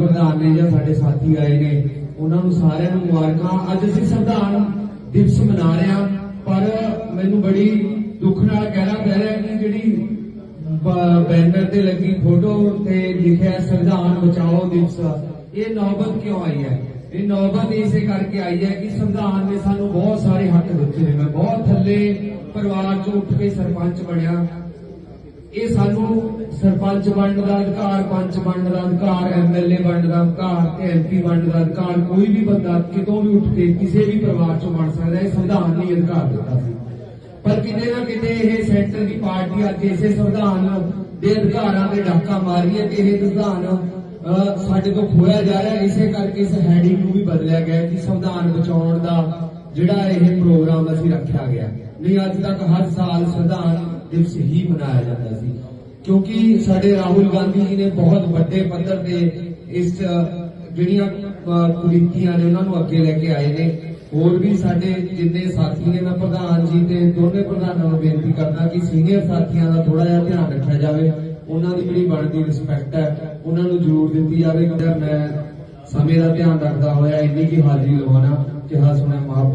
ਪ੍ਰਧਾਨ ਨੇ ਜਾਂ ਸਾਡੇ ਸਾਥੀ ਆਏ ਨੇ, ਉਹਨਾਂ ਨੂੰ ਸਾਰਿਆਂ ਨੂੰ ਮੁਬਾਰਕਾਂ। ਅੱਜ ਅਸੀਂ ਸੰਵਿਧਾਨ ਦਿਵਸ ਮਨਾ ਰਹੇ ਹਾਂ, ਪਰ ਮੈਨੂੰ ਬੜੀ ਦੁੱਖ ਨਾਲ ਕਹਿਣਾ ਪੈ ਰਿਹਾ ਕਿ ਜਿਹੜੀ ਬੈਨਰ ਤੇ ਲੱਗੀ ਫੋਟੋ ਤੇ ਲਿਖਿਆ ਸੰਵਿਧਾਨ ਬਚਾਓ ਦਿਵਸ। ਇਹ ਨੌਬਤ ਕਿਉਂ ਆਈ ਹੈ? ਇਹ ਨੌਬਤ ਇਸੇ ਕਰਕੇ ਆਈ ਹੈ ਕਿ ਸੰਵਿਧਾਨ ਨੇ ਸਾਨੂੰ ਬਹੁਤ ਸਾਰੇ ਹੱਕ ਦਿੱਤੇ ਨੇ। ਮੈਂ ਬਹੁਤ ਥੱਲੇ ਪਰਿਵਾਰ ਚੋਂ ਉੱਠ ਕੇ ਸਰਪੰਚ ਬਣਿਆ। ਇਹ ਸਾਨੂੰ ਸਰਪੰਚ ਬਣਨ ਦਾ ਅਧਿਕਾਰ, ਪੰਚ ਬਣਨ ਦਾ ਅਧਿਕਾਰ ਐਮਐਲਏ ਬਣਨ ਦਾ ਅਧਿਕਾਰ ਤੇ ਐਮਪੀ ਬਣਨ ਦਾ ਅਧਿਕਾਰ ਕੋਈ ਵੀ ਬੰਦਾ ਕਿਤੋਂ ਵੀ ਉੱਠ ਕੇ ਕਿਸੇ ਵੀ ਪਰਿਵਾਰ ਚੋਂ ਬਣ ਸਕਦਾ। ਹੈ ਸੰਵਿਧਾਨ ਨੇ ਅਧਿਕਾਰ ਦਿੱਤਾ ਸੀ। ਪਰ ਕਿਤੇ ਨਾ ਕਿਤੇ ਇਹ ਸੈਂਟਰ ਦੀ ਪਾਰਟੀ ਅੱਜ ਇਸੇ ਸੰਵਿਧਾਨ ਦੇ ਅਧਿਕਾਰਾਂ ਤੇ ਡਾਕਾ ਮਾਰ ਰਹੀ ਹੈ ਕਿ ਇਹ ਸੰਵਿਧਾਨ ਸਾਡੇ ਤੋਂ ਖੋਇਆ ਜਾ ਰਿਹਾ। ਇਸੇ ਕਰਕੇ ਇਸ ਹੈਡਿੰਗ ਨੂੰ ਵੀ ਬਦਲਿਆ ਗਿਆ ਕਿ ਸੰਵਿਧਾਨ ਬਚਾਉਣ ਦਾ ਜਿਹੜਾ ਇਹ ਪ੍ਰੋਗਰਾਮ ਅਸੀਂ ਰੱਖਿਆ ਗਿਆ। ਨਹੀਂ, ਅੱਜ ਤੱਕ ਹਰ ਸਾਲ ਸੰਵਿਧਾਨ ਦਿਵਸ ਹੀ ਮਨਾਇਆ ਜਾਂਦਾ ਸੀ। ਕਿਉਂਕਿ ਸਾਡੇ ਰਾਹੁਲ ਗਾਂਧੀ ਜੀ ਨੇ ਬਹੁਤ ਵੱਡੇ ਪੱਧਰ ਤੇ ਇਸ ਜਿਹੜੀਆਂ ਕੁਰੀਤੀਆਂ ਨੇ ਉਹਨਾਂ ਨੂੰ ਅੱਗੇ ਲੈ ਕੇ ਆਏ ਨੇ। ਹੋਰ ਵੀ ਸਾਡੇ ਜਿੰਨੇ ਸਾਥੀ ਨੇ, ਮੈਂ ਪ੍ਰਧਾਨ ਜੀ ਤੇ ਦੋਨੇ ਪ੍ਰਧਾਨਾਂ ਨੂੰ ਬੇਨਤੀ ਕਰਦਾ ਕਿ ਸੀਨੀਅਰ ਸਾਥੀਆਂ ਦਾ ਥੋੜਾ ਜਿਹਾ ਧਿਆਨ ਰੱਖਿਆ ਜਾਵੇ। ਉਹਨਾਂ ਦੀ ਜਿਹੜੀ ਬਣਦੀ ਰਿਸਪੈਕਟ ਹੈ। ਉਹਨਾਂ ਨੂੰ ਜ਼ਰੂਰ ਦਿੱਤੀ ਜਾਵੇ। ਕਿ ਮੈਂ ਸਮੇਂ ਦਾ ਧਿਆਨ ਰੱਖਦਾ ਹੋਇਆ ਇੰਨੀ ਕੀ ਹਾਜ਼ਰੀ ਲਵਾਉਣਾ ਕਿਹਾ ਸੁਣਿਆ ਮਹਾਪ